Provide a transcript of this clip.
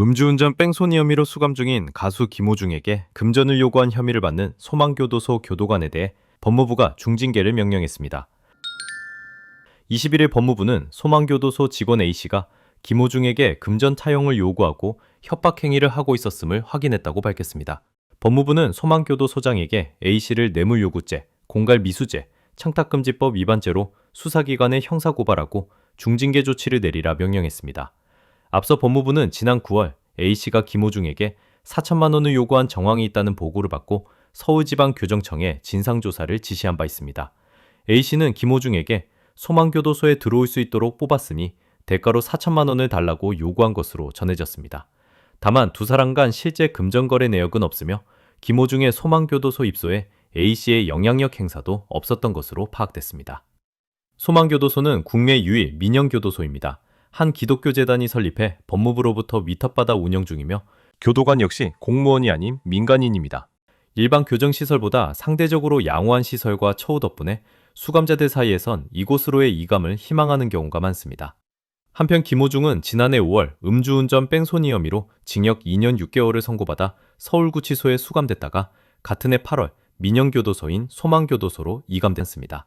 음주운전 뺑소니 혐의로 수감 중인 가수 김호중에게 금전을 요구한 혐의를 받는 소망교도소 교도관에 대해 법무부가 중징계를 명령했습니다. 21일 법무부는 소망교도소 직원 A씨가 김호중에게 금전 타용을 요구하고 협박 행위를 하고 있었음을 확인했다고 밝혔습니다. 법무부는 소망교도 소장에게 A씨를 뇌물요구죄, 공갈미수죄, 청탁금지법 위반죄로 수사기관에 형사고발하고 중징계 조치를 내리라 명령했습니다. 앞서 법무부는 지난 9월 A씨가 김호중에게 4천만 원을 요구한 정황이 있다는 보고를 받고 서울지방교정청에 진상조사를 지시한 바 있습니다. A씨는 김호중에게 소망교도소에 들어올 수 있도록 뽑았으니 대가로 4천만 원을 달라고 요구한 것으로 전해졌습니다. 다만 두 사람 간 실제 금전거래 내역은 없으며 김호중의 소망교도소 입소에 A씨의 영향력 행사도 없었던 것으로 파악됐습니다. 소망교도소는 국내 유일 민영교도소입니다. 한 기독교 재단이 설립해 법무부로부터 위탁받아 운영 중이며 교도관 역시 공무원이 아닌 민간인입니다. 일반 교정시설보다 상대적으로 양호한 시설과 처우 덕분에 수감자들 사이에선 이곳으로의 이감을 희망하는 경우가 많습니다. 한편 김호중은 지난해 5월 음주운전 뺑소니 혐의로 징역 2년 6개월을 선고받아 서울구치소에 수감됐다가 같은 해 8월 민영교도소인 소망교도소로 이감됐습니다.